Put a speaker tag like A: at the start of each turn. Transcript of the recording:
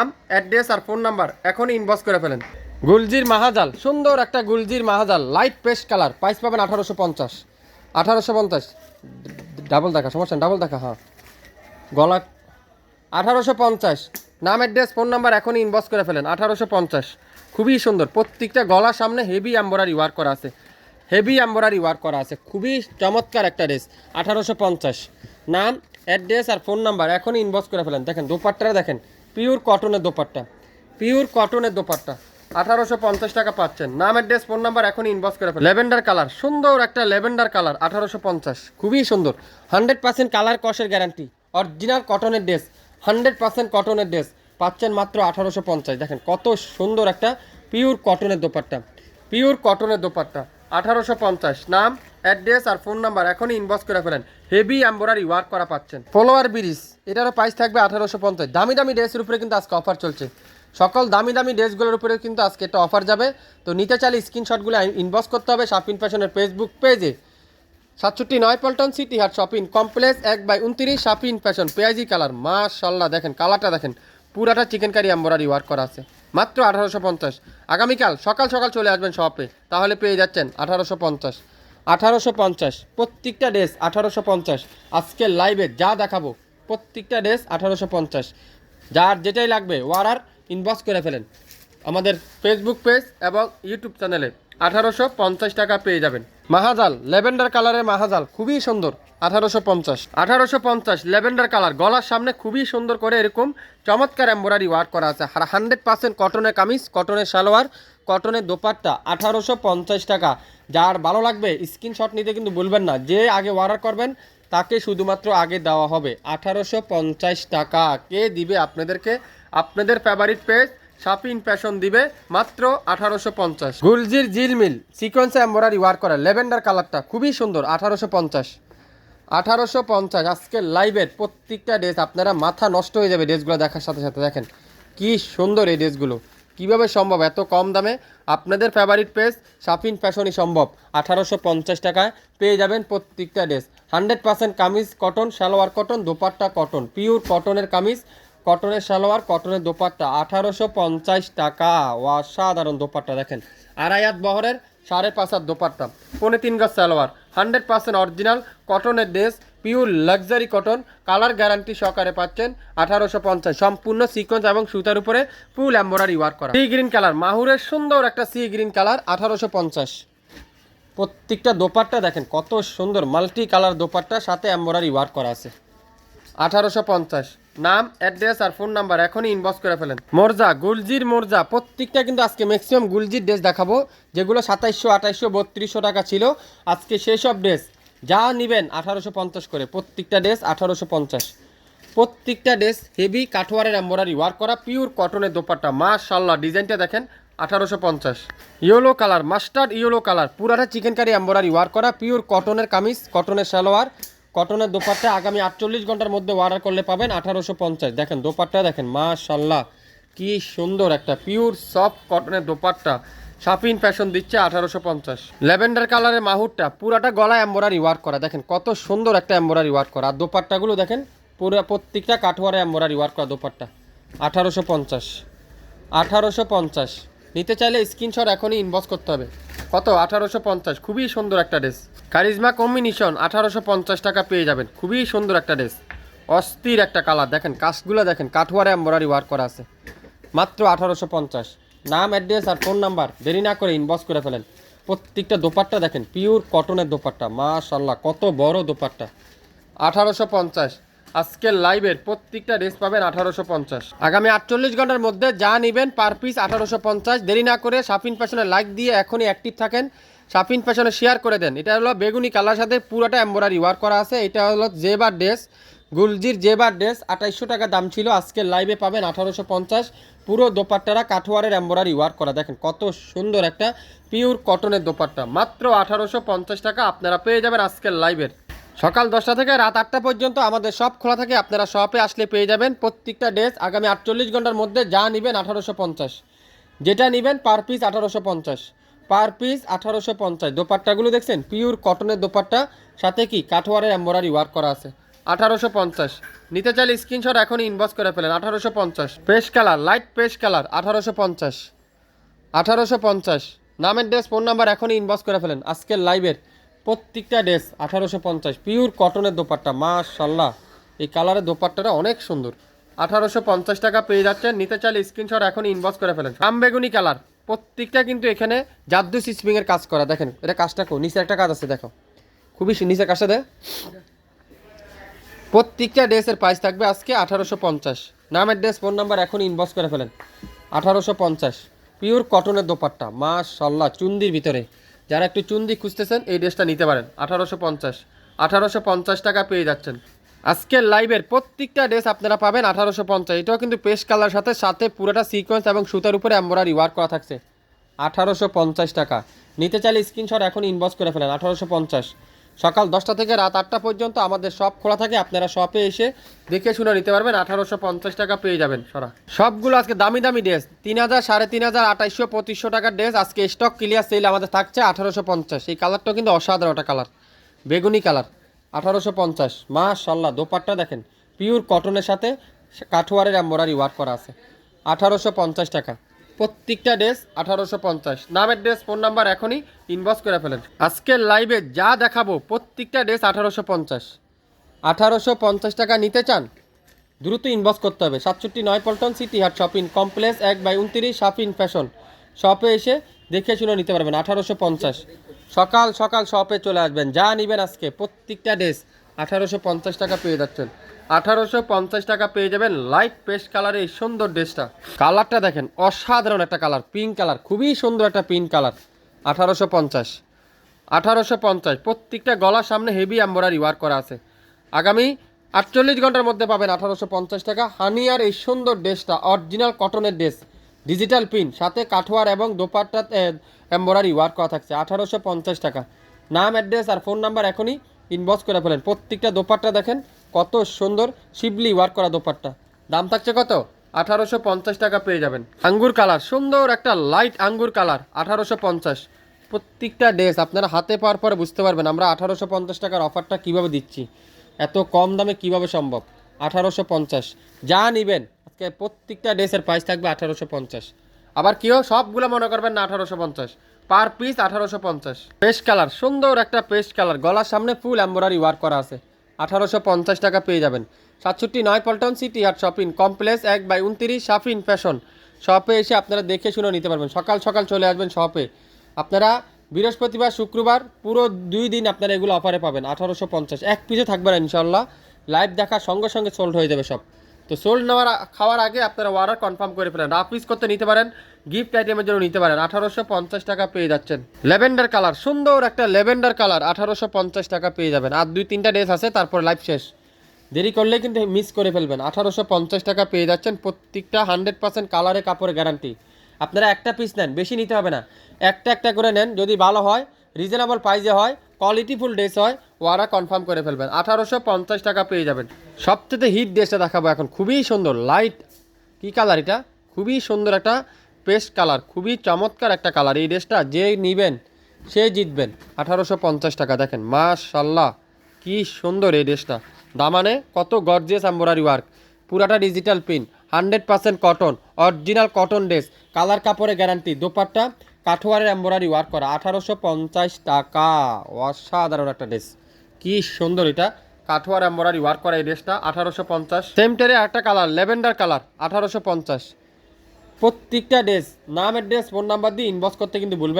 A: নাম অ্যাড্রেস আর phone number এখনই ইনবক্স করে ফেলেন। গুলজির মাহাজাল, সুন্দর একটা গুলজির মাহাজাল লাইট পেস্ট কালার প্রাইস পাবেন আঠারোশো পঞ্চাশ। আঠারোশো পঞ্চাশ ডাবল দেখা, সমস্যা ডাবল দেখা হ্যাঁ। গলা, আঠারোশো পঞ্চাশ, নাম অ্যাড্রেস ফোন নাম্বার এখনই ইনবক্স করে ফেলেন, আঠারোশো পঞ্চাশ। খুবই সুন্দর, প্রত্যেকটা গলার সামনে হেভি এম্বরারি ওয়ার্ক করা আছে। হেভি এম্বরারি ওয়ার্ক করা আছে, খুবই চমৎকার একটা ড্রেস আঠারোশো পঞ্চাশ। নাম অ্যাড্রেস আর ফোন নাম্বার এখনই ইনবক্স করে ফেলেন, দেখেন, দোপাট্টাটা দেখেন পিওর কটনের দোপাট্টা। পিওর কটনের দোপাট্টা। আঠারোশো পঞ্চাশ টাকা পাচ্ছেন। নাম, অ্যাড্রেস, ফোন নাম্বার এখনই ইনবক্স করে ফেলেন। Lavender colour. সুন্দর একটা ল্যাভেন্ডার কালার, আঠারোশো পঞ্চাশ। খুবই সুন্দর। হান্ড্রেড পার্সেন্ট কালার কষের গ্যারান্টি অরিজিনাল কটনের ড্রেস হান্ড্রেড পার্সেন্ট কটনের ড্রেস পাচ্ছেন মাত্র আঠারোশো পঞ্চাশ। দেখেন কত সুন্দর একটা পিওর কটনের দোপাট্টা। পিওর কটনের দোপাট্টা। আঠারোশো পঞ্চাশ। নাম, অ্যাড্রেস আর ফোন নাম্বার এখনই ইনবক্স করে ফেলেন। হেভি এম্বরারি ওয়ার্ক করা পাচ্ছেন। ফলোয়ার ব্রিজ, এটারও প্রাইস থাকবে আঠারোশো পঞ্চাশ। দামি দামি ড্রেসের উপরে কিন্তু আজকে অফার চলছে। সকল দামি দামি ড্রেসগুলোর উপরে কিন্তু আজকে একটা অফার যাবে। তো নিতে চাইলে স্ক্রিনশটগুলো ইনবক্স করতে হবে শাপিন ফ্যাশনের ফেসবুক পেজে সাতষট্টি নয় Paltan city Haat shopping complex এক বাই উনত্রিশ শাপিন ফ্যাশন পেঁয়াজি কালার মাশাল্লাহ দেখেন কালারটা দেখেন। পুরাটা চিকেন কারি এম্বরারি ওয়ার্ক করা আছে। মাত্র আঠারোশো পঞ্চাশ। আগামীকাল সকাল সকাল চলে আসবেন শপে তাহলে পেয়ে যাচ্ছেন আঠারোশো পঞ্চাশ। আঠারোশো পঞ্চাশ, প্রত্যেকটা ড্রেস আঠারোশো পঞ্চাশ। আজকে লাইভে যা দেখাবো, প্রত্যেকটা ড্রেস আঠারোশো পঞ্চাশ। যার যেটাই লাগবে ওয়ারার ইনবক্স করে ফেলেন। আমাদের ফেসবুক পেজ এবং ইউটিউব চ্যানেলে আঠারোশো পঞ্চাশ টাকা পেয়ে যাবেন। মাহাজাল, ল্যাভেন্ডার কালারের মাহাজাল, খুবই সুন্দর। আঠারোশো পঞ্চাশ। আঠারোশো পঞ্চাশ, ল্যাভেন্ডার কালার। গলার সামনে খুবই সুন্দর করে এরকম চমৎকার এম্বরারি ওয়ার্ক করা আছে। আর হান্ড্রেড পার্সেন্ট কটনের কামিজ, কটনের সালোয়ার, কটনের দোপাট্টা, আঠারোশো পঞ্চাশ টাকা। যার ভালো লাগবে, স্ক্রিনশট নিতে কিন্তু বলবেন না। যে আগে অর্ডার করবেন, তাকে শুধুমাত্র আগে দেওয়া হবে। আঠারোশো পঞ্চাশ টাকা কে দিবে আপনাদেরকে? আপনাদের ফেভারিট পেজ শাপিন প্যাশন দিবে মাত্র আঠারোশো পঞ্চাশ। গুলজির জিলমিল সিকোয়েন্সে এম্বরারি ওয়ার্ক করা। লেভেন্ডার কালারটা খুবই সুন্দর, আঠারোশো পঞ্চাশ। আঠারোশো পঞ্চাশ আজকের লাইভের প্রত্যেকটা ড্রেস আপনারা মাথা নষ্ট হয়ে যাবে ড্রেসগুলো দেখার সাথে সাথে, দেখেন। কি সুন্দর এই ড্রেসগুলো কীভাবে সম্ভব? এত কম দামে আপনাদের ফেভারিট পেজ শাপিন ফ্যাশনই সম্ভব। আঠারোশো পঞ্চাশ টাকায় পেয়ে যাবেন প্রত্যেকটা dress hundred percent kameez cotton salwar cotton dupatta cotton pure কটনের কামিজ কটনের সালোয়ার, কটনের দোপাট্টা, আঠারোশো পঞ্চাশ টাকা। অসাধারণ দোপাট্টা, দেখেন। আড়াইয়াত বহরের সাড়ে পাঁচ হাত দোপাট্টা। পৌনে তিন গজ সালোয়ার, হান্ড্রেড পার্সেন্ট অরিজিনাল কটনের dress, pure luxury cotton. Colour guarantee সহকারে পাচ্ছেন আঠারোশো পঞ্চাশ। সম্পূর্ণ সিকোয়েন্স এবং সুতার উপরে ফুল এম্বরারি ওয়ার্ক করা। সি গ্রিন কালার, মাহুরের সুন্দর একটা সি গ্রিন কালার, আঠারোশো পঞ্চাশ। প্রত্যেকটা দোপাট্টা, দেখেন, কত সুন্দর মাল্টি কালার দোপাট্টা, সাথে এম্বরারি ওয়ার্ক করা আছে। আঠারোশো পঞ্চাশ। নাম, অ্যাড্রেস আর ফোন নাম্বার এখনই ইনবক্স করে ফেলেন। মোরজা, গুলজির মোরজা, প্রত্যেকটা কিন্তু আজকে ম্যাক্সিমাম গুলজির ড্রেস দেখাবো। যেগুলো সাতাইশশো, আঠাইশশো, বত্রিশশো টাকা ছিল। আজকে সেই সব ড্রেস যা নেবেন আঠারোশো পঞ্চাশ করে। প্রত্যেকটা ড্রেস আঠারোশো পঞ্চাশ। প্রত্যেকটা ড্রেস হেভি কাঠোয়ারের এম্বরারি ওয়ার্ক করা পিওর কটনের দোপাট্টা। মাশাল্লাহ ডিজাইনটা দেখেন, আঠারোশো পঞ্চাশ। Yellow colour mustard yellow colour পুরাটা চিকেন কারি এম্বরারি ওয়ার্ক করা পিওর কটনের কামিজ কটনের সালোয়ার। কটনের দোপাট্টা আগামী আটচল্লিশ ঘণ্টার মধ্যে অর্ডার করলে পাবেন আঠারোশো পঞ্চাশ। দেখেন দোপাট্টা, দেখেন, মাশাল্লাহ, কি সুন্দর একটা পিওর সফট কটনের দোপাট্টা। শাপিন ফ্যাশন দিচ্ছে আঠারোশো পঞ্চাশ। ল্যাভেন্ডার কালারের মাহুরটা পুরাটা গলা এম্বরারি ওয়ার্ক করা। দেখেন, কত সুন্দর একটা এম্বরারি ওয়ার্ক করা। আর দোপাট্টাগুলো দেখেন, পুরো প্রত্যেকটা কাঠোয়ারে এম্বরারি ওয়ার্ক করা দোপাট্টা। আঠারোশো পঞ্চাশ। আঠারোশো পঞ্চাশ। নিতে চাইলে স্ক্রিনশট এখনই ইনবক্স করতে হবে। কত? আঠারোশো পঞ্চাশ। খুবই সুন্দর একটা ড্রেস। কারিজমা কম্বিনেশন, আঠারোশো পঞ্চাশ টাকা পেয়ে যাবেন। খুবই সুন্দর একটা ড্রেস। অস্থির একটা কালার। দেখেন, কাজগুলো দেখেন কাঠুয়ারে এম্বরারি ওয়ার্ক করা আছে। মাত্র আঠারোশো পঞ্চাশ। নাম, অ্যাড্রেস আর ফোন নাম্বার দেরি না করে ইনবক্স করে ফেলেন। প্রত্যেকটা দোপাট্টা দেখেন পিওর কটনের দোপাট্টা। মাশাল্লাহ কত বড় দোপাট্টা। আঠারোশো পঞ্চাশ। আজকের লাইভের প্রত্যেকটা ড্রেস পাবেন আঠারোশো পঞ্চাশ। আগামী আটচল্লিশ ঘণ্টার মধ্যে যা নেবেন পার পিস আঠারোশো পঞ্চাশ। দেরি না করে সাফিন ফ্যাশনে লাইক দিয়ে এখনই অ্যাক্টিভ থাকেন। সাফিন ফ্যাশনে শেয়ার করে দেন। এটা হলো বেগুনি কালার সাথে পুরোটা এম্বরারি ওয়ার্ক করা আছে। এটা হলো জেবার ড্রেস, গুলজির জেবার ড্রেস। আঠাইশশো টাকা দাম ছিল। আজকের লাইভে পাবেন আঠারোশো পঞ্চাশ। পুরো দোপাট্টারা কাঠোয়ারের এম্বরারি ওয়ার্ক করা। দেখেন কত সুন্দর একটা পিওর কটনের দোপাট্টা। মাত্র আঠারোশো পঞ্চাশ টাকা আপনারা পেয়ে যাবেন আজকের লাইভের। সকাল দশটা থেকে রাত আটটা পর্যন্ত আমাদের সব খোলা থাকে। আপনারা শপে আসলে পেয়ে যাবেন প্রত্যেকটা ড্রেস আগামী আটচল্লিশ ঘণ্টার মধ্যে যা নেবেন আঠারোশো পঞ্চাশ। যেটা নেবেন পার পিস আঠারোশো পঞ্চাশ। পার পিস আঠারোশো পঞ্চাশ। দোপাট্টাগুলো দেখছেন? পিওর কটনের দোপাট্টা। সাথে কি? কাঠোয়ারের এম্বরারি ওয়ার্ক করা আছে। আঠারোশো পঞ্চাশ। নিতে চাইলে স্ক্রিনশট এখনই ইনবক্স করে ফেলেন। আঠারোশো পঞ্চাশ। পেশ কালার লাইট পেশ কালার আঠারোশো পঞ্চাশ। আঠারোশো পঞ্চাশ। নামের ড্রেস ফোন নাম্বার এখনই ইনবক্স করে ফেলেন। আজকের লাইভের প্রত্যেকটা ড্রেস আঠারোশো পঞ্চাশ পিওর কটনের দোপাট্টা মাশাল্লাহ এই কালারের দোপাট্টাটা অনেক সুন্দর। আঠারোশো পঞ্চাশ টাকা পেয়ে যাচ্ছেন। নিতে চাইলে স্ক্রিনশট এখনই ইনবক্স করে ফেলেন। আম বেগুনি কালার। প্রত্যেকটা কিন্তু এখানে জাদু এর কাজ করা। দেখেন, এটা কাজটা কো নিচে একটা কাজ আছে, দেখো। খুবই নিচে কাজটা দে। প্রত্যেকটা ড্রেসের প্রাইস থাকবে আজকে আঠারোশো পঞ্চাশ। নামের ড্রেস ফোন নাম্বার এখন ইনবক্স করে ফেলেন। আঠারোশো পঞ্চাশ পিওর কটনের দোপাট্টা মাশাল্লাহ চুন্দির ভিতরে। যারা একটু চুন্দি খুঁজতেছেন, এই ড্রেসটা নিতে পারেন। আঠারোশো পঞ্চাশ। আঠারোশো পঞ্চাশ টাকা পেয়ে যাচ্ছেন। আজকের লাইভের প্রত্যেকটা ড্রেস আপনারা পাবেন আঠারোশো পঞ্চাশ। এটাও কিন্তু পেস্ট কালার সাথে সাথে পুরোটা সিকোয়েন্স এবং সুতার উপরে এম্বরারি ওয়ার্ক করা থাকছে। আঠারোশো পঞ্চাশ টাকা। নিতে চাইলে স্ক্রিনশট এখন ইনবক্স করে ফেলেন, আঠারোশো পঞ্চাশ। সকাল দশটা থেকে রাত আটটা পর্যন্ত আমাদের শপ খোলা থাকে, আপনারা শপে এসে দেখে শুনে নিতে পারবেন, আঠারোশো পঞ্চাশ টাকা পেয়ে যাবেন সরা। সবগুলো আজকে দামি দামি ড্রেস তিন হাজার, সাড়ে তিন হাজার, আঠাইশশো, পঁচিশশো টাকার ড্রেস আজকে স্টক ক্লিয়ার সেল আমাদের থাকছে আঠারোশো পঞ্চাশ। এই কালারটাও কিন্তু অসাধারণ একটা কালার বেগুনি কালার আঠারোশো পঞ্চাশ। মাশাল্লাহ দোপাট্টা দেখেন পিওর কটনের সাথে কাঠুয়ারের এম্বরারি ওয়ার্ক করা আছে, আঠারোশো পঞ্চাশ টাকা। প্রত্যেকটা ড্রেস আঠারোশো পঞ্চাশ। নামের ড্রেস, ফোন নাম্বার এখনই ইনবক্স করে ফেলেন। আজকের লাইভে যা দেখাবো, প্রত্যেকটা ড্রেস আঠারোশো পঞ্চাশ। আঠারোশো পঞ্চাশ টাকা নিতে চান, দ্রুত ইনবক্স করতে হবে। সাতষট্টি নয় Paltan city Haat shopping complex এক বাই উনত্রিশ শাপিন ফ্যাশন। শপে এসে দেখে শুনে নিতে পারবেন আঠারোশো পঞ্চাশ। সকাল সকাল শপে চলে আসবেন, যা নেবেন আজকে, প্রত্যেকটা ড্রেস আঠারোশো পঞ্চাশ টাকা পেয়ে যাচ্ছেন। আঠারোশো পঞ্চাশ টাকা পেয়ে যাবেন লাইট পেস্ট কালারের এই সুন্দর ড্রেসটা। কালারটা দেখেন, অসাধারণ একটা কালার পিঙ্ক কালার, খুবই সুন্দর একটা পিঙ্ক কালার। আঠারোশো পঞ্চাশ। আঠারোশো পঞ্চাশ, প্রত্যেকটা গলার সামনে হেভি এম্বরারি ওয়ার্ক করা আছে। আগামী আটচল্লিশ ঘণ্টার মধ্যে পাবেন আঠারোশো পঞ্চাশ টাকা। হানিয়ার এই সুন্দর ড্রেসটা অরিজিনাল কটনের ড্রেস ডিজিটাল পিন সাথে কাঠোয়ার এবং দোপাট্টা এম্বরারি ওয়ার্ক করা থাকছে, আঠারোশো পঞ্চাশ টাকা। নাম অ্যাড্রেস আর ফোন নাম্বার এখনই ইনবক্স করে ফেলেন। প্রত্যেকটা দোপাট্টা দেখেন কত সুন্দর শিবলি ওয়ার্ক করা দোপাট্টা। দাম থাকছে কত? আঠারোশো পঞ্চাশ টাকা পেয়ে যাবেন। আঙ্গুর কালার, সুন্দর একটা লাইট আঙ্গুর কালার, আঠারোশো পঞ্চাশ। প্রত্যেকটা ড্রেস আপনারা হাতে পাওয়ার পরে বুঝতে পারবেন আমরা আঠারোশো পঞ্চাশ টাকার অফারটা কীভাবে দিচ্ছি। এত কম দামে কীভাবে সম্ভব? আঠারোশো পঞ্চাশ। যা নেবেন, আজকে প্রত্যেকটা ড্রেসের প্রাইস থাকবে আঠারোশো পঞ্চাশ। আবার কেউ সবগুলো মনে করবেন না আঠারোশো পঞ্চাশ। পার পিস আঠারোশো পঞ্চাশ। পেস্ট কালার, সুন্দর একটা পেস্ট কালার। গলার সামনে ফুল এম্বরারি ওয়ার্ক করা আছে। আঠারোশো পঞ্চাশ টাকা পেয়ে যাবেন। সাতষট্টি নয় Paltan city Haat shopping complex এক বাই উনত্রিশ শাফিন ফ্যাশন। শপে এসে আপনারা দেখে শুনে নিতে পারবেন। সকাল সকাল চলে আসবেন শপে। আপনারা বৃহস্পতিবার, শুক্রবার পুরো দুই দিন আপনারা এগুলো অফারে পাবেন। আঠারোশো পঞ্চাশ। এক পিসে থাকবে না ইনশাল্লাহ লাইভ দেখার সঙ্গে সঙ্গে সোল্ড হয়ে যাবে সব। তো সোল্ড নেওয়ার, খাওয়ার আগে আপনারা অর্ডার কনফার্ম করে ফেলেন। রাফ পিস করতে নিতে পারেন। গিফট আইটেমের জন্য নিতে পারেন। আঠারোশো পঞ্চাশ টাকা পেয়ে যাচ্ছেন। লেভেন্ডার কালার, সুন্দর একটা লেভেন্ডার কালার, আঠারোশো পঞ্চাশ টাকা পেয়ে যাবেন। আর দুই, তিনটা ড্রেস আছে, তারপর লাইফ শেষ। দেরি করলে কিন্তু মিস করে ফেলবেন। আঠারোশো পঞ্চাশ টাকা পেয়ে যাচ্ছেন, প্রত্যেকটা হান্ড্রেড পার্সেন্ট কালারে কাপড়ের গ্যারান্টি আপনারা একটা পিস নেন, বেশি নিতে হবে না। একটা একটা করে নেন, যদি ভালো হয় রিজনেবল প্রাইজে হয় কোয়ালিটিফুল ড্রেস হয়, ওরা কনফার্ম করে ফেলবেন। আঠারোশো পঞ্চাশ টাকা পেয়ে যাবেন। সবচেয়ে হিট ড্রেসটা দেখাবো এখন। খুবই সুন্দর লাইট কি কালার এটা? খুবই সুন্দর একটা পেস্ট কালার, খুবই চমৎকার একটা কালার। এই ড্রেসটা যে নিবেন, সে জিতবেন। আঠারোশো পঞ্চাশ টাকা, দেখেন মাশাল্লাহ কি সুন্দর এই ড্রেসটা। দামানে কত গর্জিয়াস এম্বরারি ওয়ার্ক পুরাটা digital pin hundred percent cotton original cotton dress colour কাপড়ের গ্যারান্টি দোপাট্টা কাঠোয়ারের এম্বরারি ওয়ার্ক করা, আঠারোশো পঞ্চাশ টাকা। অসাধারণ একটা ড্রেস কি সুন্দর এটা, কাঠোয়ার এম্বরারি ওয়ার্ক করা এই ড্রেসটা আঠারোশো পঞ্চাশ। সেম টেরে একটা কালার, ল্যাভেন্ডার কালার, আঠারোশো পঞ্চাশ। প্রত্যেকটা ড্রেস নাম অ্যাড্রেস ফোন নাম্বার দিয়ে ইনবক্স করতে কিন্তু ভুলবেন